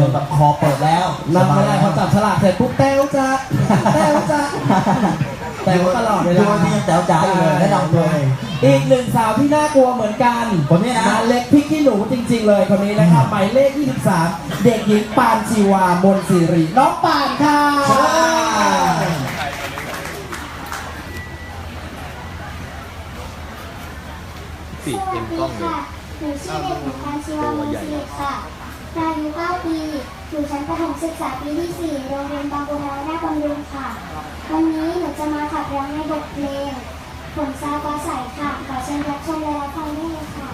จนแบบคอเปิดแล้วนำไม่ได้พอจับฉลากเสร็จปุ๊บแต้วจ้ะแต้วจ้ะแต้วตลอดเวดูลาวันนี้ยังแจ๋วจ๋าอยู่เลยแนะนำตัวเองอีกหนึ่งสาวที่น่ากลัวเหมือนกันคนนี้นะมาเล็กพริกขี้หนูจริง ๆ เลยคนนี้นะครับหมายเลข 23 เด็กหญิงปานชีวามนศิริน้องปานค่ะสิเต็มกล้องเลยค่ะหนูชื่อเด็กหญิงพันชีวามนศิริค่ะอายุ9ปี อยู่ชั้นประถมศึกษาปีที่ 4 โรงเรียนบางบัวทองหน้าบำรุงค่ะ วันนี้หนูจะมาขับร้องในบทเพลงฝนซาฟ้าใสค่ะ ขอเชิญรับชมและรับฟังได้เลยค่ะ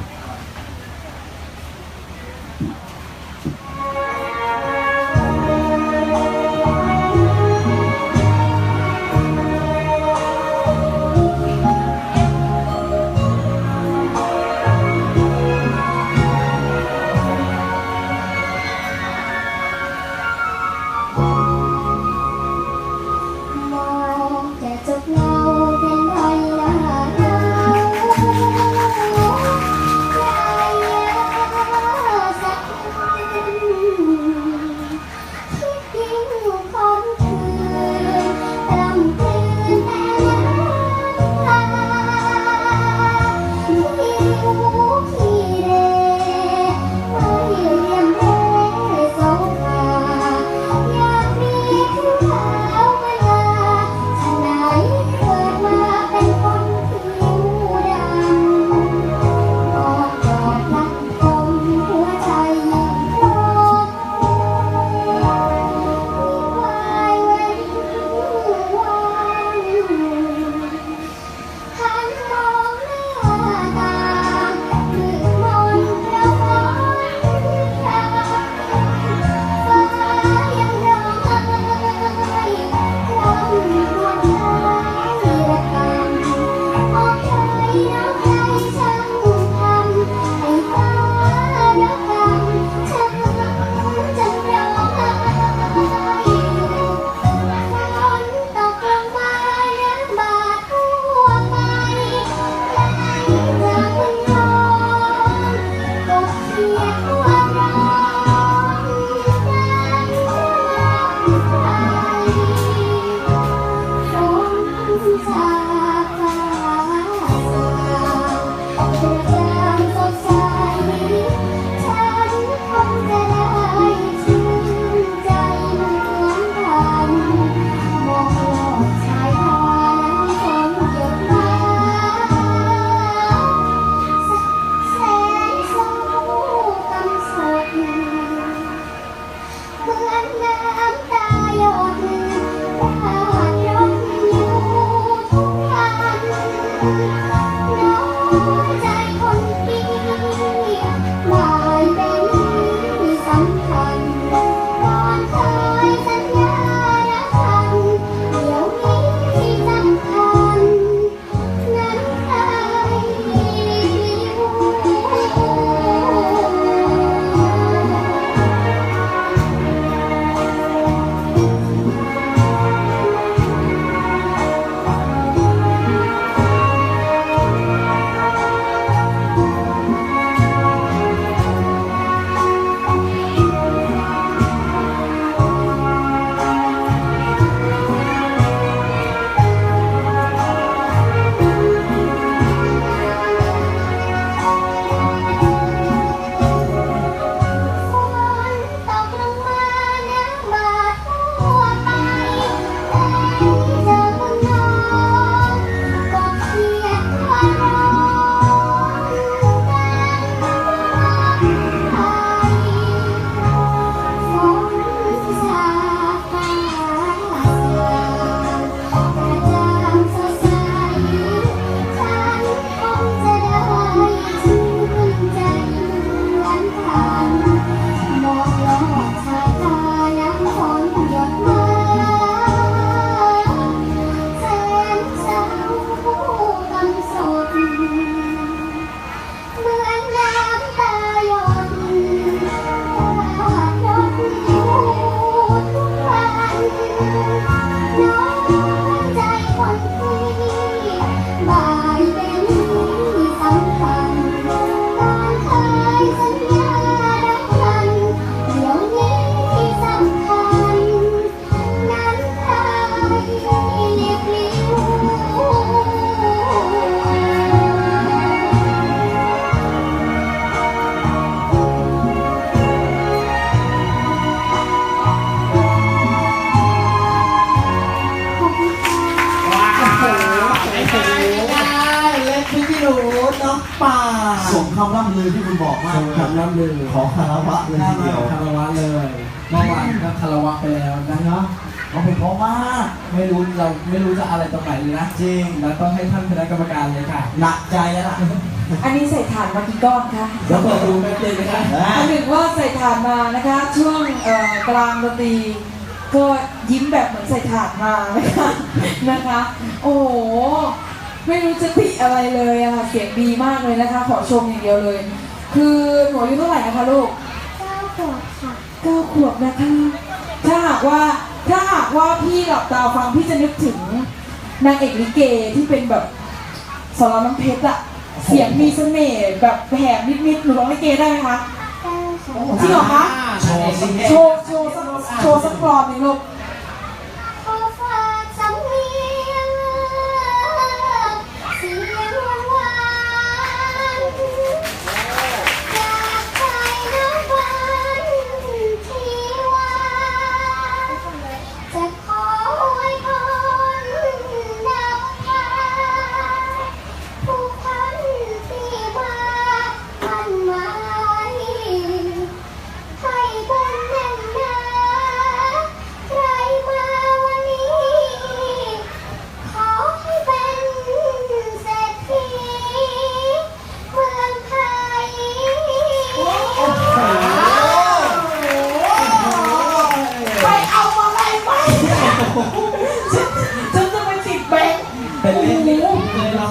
ที่คุณบอกมากสมคำล่ำลือขอคารวะเลยทีเดียวคารวะเลยเมื่อวานก็คารวะไปแล้วนะเนาะเขาเป็นเพราะมากไม่รู้เราไม่รู้จะอะไรตรงไหนเลยนะจริงแล้วต้องให้ท่านคณะกรรมการเลยค่ะหนักใจแล้วล่ะอันนี้ใส่ถ่านมากี่ก้อนคะเดี๋ยวเปิดดูแป๊บเดียวนะคะอันหนึ่งว่าใส่ถ่านมานะคะ ช่วงเอ่อกลางดนตรีก็ยิ้มแบบเหมือนใส่ถ่านมานะคะนะคะ โอ้โห ไม่รู้จะติอะไรเลยอะค่ะเสียงดีมากเลยนะคะ ขอชมอย่างเดียวเลย คือหนูอายุเท่าไหร่นะคะลูกเก้าขวบค่ะเก้าขวบนะคะ ถ้าหากว่าถ้าหากว่าพี่หลับตาฟังพี่จะนึกถึงนางเอกลิเกที่เป็นแบบสอนรามน้ำเพชรอะเสียงมีเสน่ห์แบบแหบนิดๆหนูร้องลิเกได้ไหมคะได้ค่ะจริงเหรอคะโชว์สิโชว์โชว์สักโชว์สักกรอนหนึ่งลูก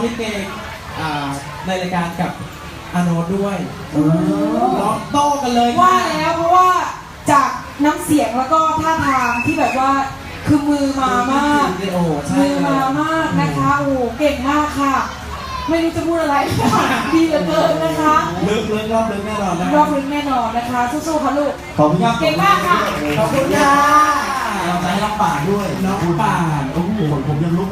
ลิเกอ่าในรายการกับอาโนดด้วยร้องโต้กันเลยว่าแล้วเพราะว่าจากน้ำเสียงแล้วก็ท่าทางที่แบบว่าคือมือมามากโอ้โหใช่มือเลยมามากนะคะโอ้โหเก่งมากค่ะ ไม่รู้จะพูดอะไรค่ะดีเหลือเกินนะคะลึกลึกรอบลึกแน่นอนนะรอบลึกแน่นอนนะคะสู้ๆค่ะลูกขอบคุณครับเก่งมากค่ะขอบคุณค่ะเราจะให้รับปากด้วยน้องป่านโอ้โหผมยังลุก